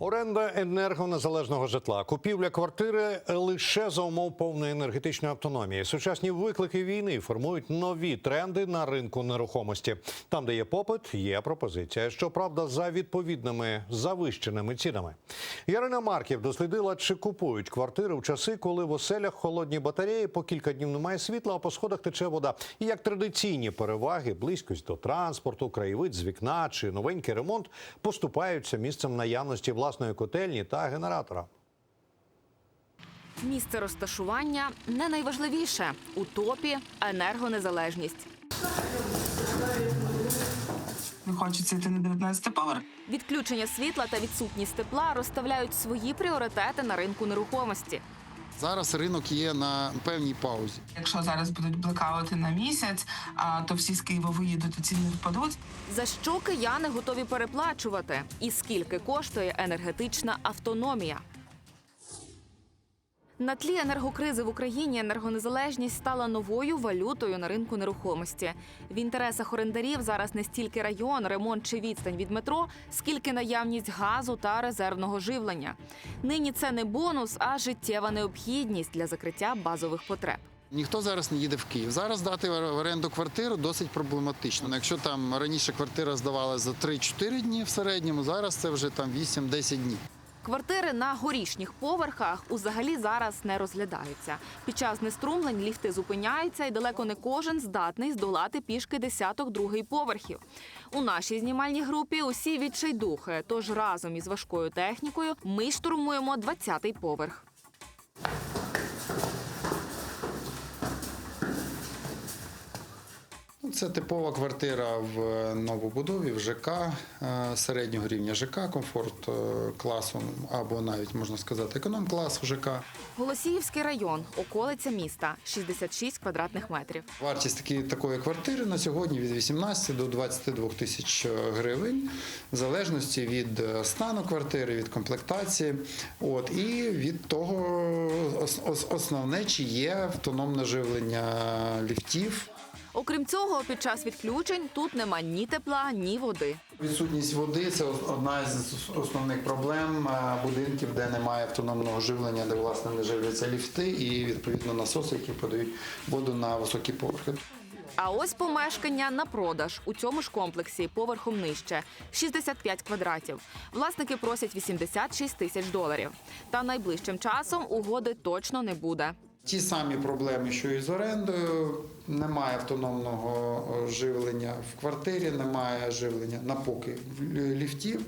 Оренда енергонезалежного житла, купівля квартири лише за умов повної енергетичної автономії. Сучасні виклики війни формують нові тренди на ринку нерухомості. Там, де є попит, є пропозиція. Щоправда, за відповідними завищеними цінами. Ярина Марків дослідила, чи купують квартири в часи, коли в оселях холодні батареї, по кілька днів немає світла, а по сходах тече вода. І як традиційні переваги, близькість до транспорту, краєвид з вікна чи новенький ремонт поступаються місцем наявності власної котельні та генератора. Місце розташування не найважливіше у топі енергонезалежність. Не хочеться йти на 19 поверх. Відключення світла та відсутність тепла розставляють свої пріоритети на ринку нерухомості. Зараз ринок є на певній паузі. Якщо зараз будуть блекаути на місяць, а, то всі з Києва виїдуть і ціни впадуть. За що кияни готові переплачувати? І скільки коштує енергетична автономія? На тлі енергокризи в Україні енергонезалежність стала новою валютою на ринку нерухомості. В інтересах орендарів зараз не стільки район, ремонт чи відстань від метро, скільки наявність газу та резервного живлення. Нині це не бонус, а життєва необхідність для закриття базових потреб. Ніхто зараз не їде в Київ. Зараз дати в оренду квартиру досить проблематично. Ну, Якщо там раніше квартира здавалася за 3-4 дні в середньому, зараз це вже там 8-10 днів. Квартири на горішніх поверхах узагалі зараз не розглядаються. Під час неструмлень ліфти зупиняються, і далеко не кожен здатний здолати пішки десяток другий поверхів. У нашій знімальній групі усі відчайдухи. Тож разом із важкою технікою ми штурмуємо 20-й поверх. Це типова квартира в е, новобудові, в ЖК е, середнього рівня ЖК, комфорт е, класу, або навіть можна сказати економ-клас в ЖК. Голосіївський район, околиця міста, 66 квадратних метрів. Вартість такі, такої квартири на сьогодні від 18 до 22 тисяч гривень, в залежності від стану квартири, від комплектації, от і від того, ос- ос- основне, чи є автономне живлення ліфтів. Окрім цього, під час відключень тут нема ні тепла, ні води. Відсутність води це одна з основних проблем будинків, де немає автономного живлення, де власне не живляться ліфти і відповідно насоси, які подають воду на високі поверхи. А ось помешкання на продаж у цьому ж комплексі поверхом нижче 65 квадратів. Власники просять 86 тисяч доларів. Та найближчим часом угоди точно не буде. Ті самі проблеми, що і з орендою. Немає автономного е, живлення в квартирі, немає живлення на поки ліфтів.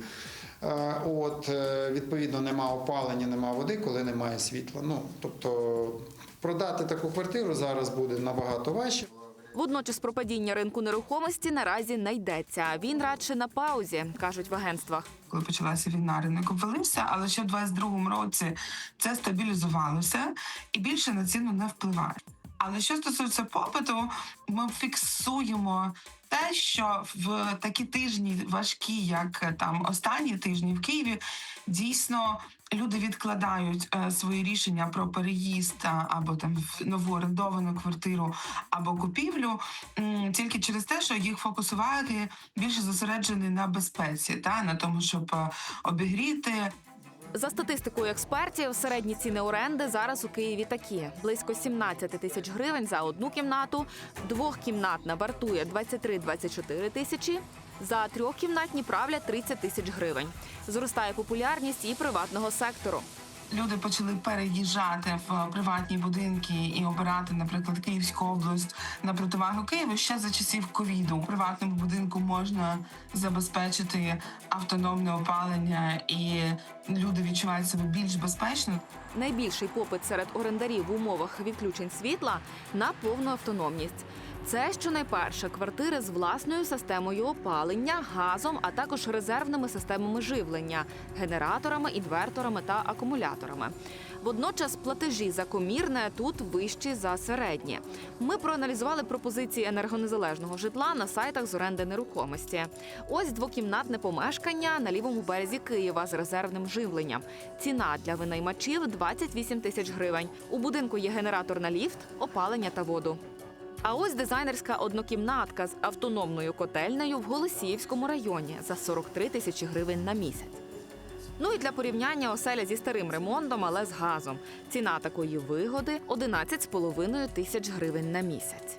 Е, От е, відповідно немає опалення, немає води, коли немає світла. Ну тобто продати таку квартиру зараз буде набагато важче. Водночас про падіння ринку нерухомості наразі не йдеться. Він радше на паузі, кажуть в агентствах. Коли почалася війна, ринок обвалився, але ще в 22-му році це стабілізувалося і більше на ціну не впливає. Але що стосується попиту, ми фіксуємо те, що в такі тижні важкі, як е, там останні тижні в Києві, дійсно люди відкладають е, свої рішення про переїзд або там в нову орендовану квартиру або купівлю м, тільки через те, що їх фокус уваги більше зосереджений на безпеці, та на тому, щоб е, обігріти За статистикою експертів, середні ціни оренди зараз у Києві такі: близько 17 тисяч гривень за одну кімнату, двохкімнатна вартує 23-24 тисячі. За трьохкімнатні правлять 30 тисяч гривень. Зростає популярність і приватного сектору. Люди почали переїжджати в приватні будинки і обирати, наприклад, Київську область на противагу Києву ще за часів ковіду. У приватному будинку можна забезпечити автономне опалення, і люди відчувають себе більш безпечно. Найбільший попит серед орендарів в умовах відключень світла на повну автономність. Це щонайперше квартири з власною системою опалення, газом, а також резервними системами живлення, генераторами, інверторами та акумуляторами. Водночас платежі за комірне тут вищі за середні. Ми проаналізували пропозиції енергонезалежного житла на сайтах з оренди нерухомості. Ось двокімнатне помешкання на лівому березі Києва з резервним живленням. Ціна для винаймачів 28 тисяч гривень. У будинку є генератор на ліфт, опалення та воду. А ось дизайнерська однокімнатка з автономною котельнею в Голосіївському районі за 43 тисячі гривень на місяць. Ну і для порівняння оселя зі старим ремонтом, але з газом. Ціна такої вигоди 11,5 тисяч гривень на місяць.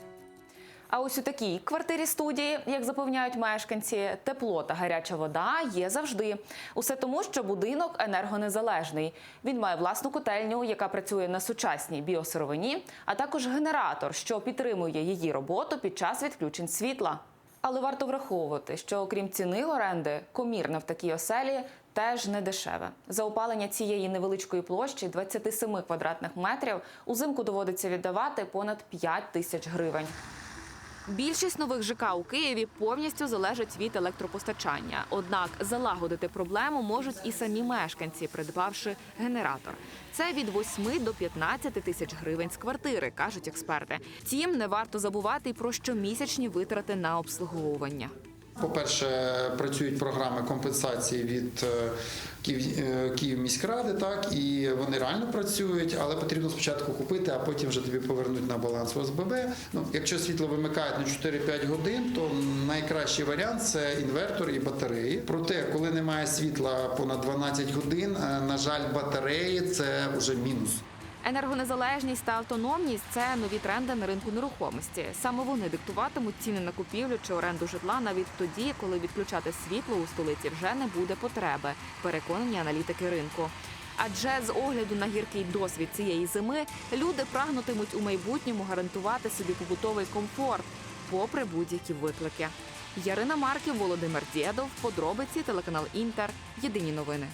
А ось у такій квартирі студії, як запевняють мешканці, тепло та гаряча вода є завжди. Усе тому, що будинок енергонезалежний. Він має власну котельню, яка працює на сучасній біосировині, а також генератор, що підтримує її роботу під час відключень світла. Але варто враховувати, що окрім ціни оренди, комірне в такій оселі теж не дешеве. За опалення цієї невеличкої площі 27 квадратних метрів узимку доводиться віддавати понад 5 тисяч гривень. Більшість нових ЖК у Києві повністю залежить від електропостачання. Однак залагодити проблему можуть і самі мешканці, придбавши генератор. Це від 8 до 15 тисяч гривень з квартири, кажуть експерти. Втім, не варто забувати й про щомісячні витрати на обслуговування. По-перше, працюють програми компенсації від е, Київ, е, Київміськради, так і вони реально працюють, але потрібно спочатку купити, а потім вже тобі повернуть на баланс ОСББ. Ну, якщо світло вимикають на 4-5 годин, то найкращий варіант це інвертор і батареї. Проте, коли немає світла понад 12 годин, е, на жаль, батареї це вже мінус. Енергонезалежність та автономність це нові тренди на ринку нерухомості. Саме вони диктуватимуть ціни на купівлю чи оренду житла навіть тоді, коли відключати світло у столиці вже не буде потреби. Переконані аналітики ринку. Адже з огляду на гіркий досвід цієї зими люди прагнутимуть у майбутньому гарантувати собі побутовий комфорт, попри будь-які виклики. Ярина Марків, Володимир Дєдов, подробиці телеканал Інтер. Єдині новини.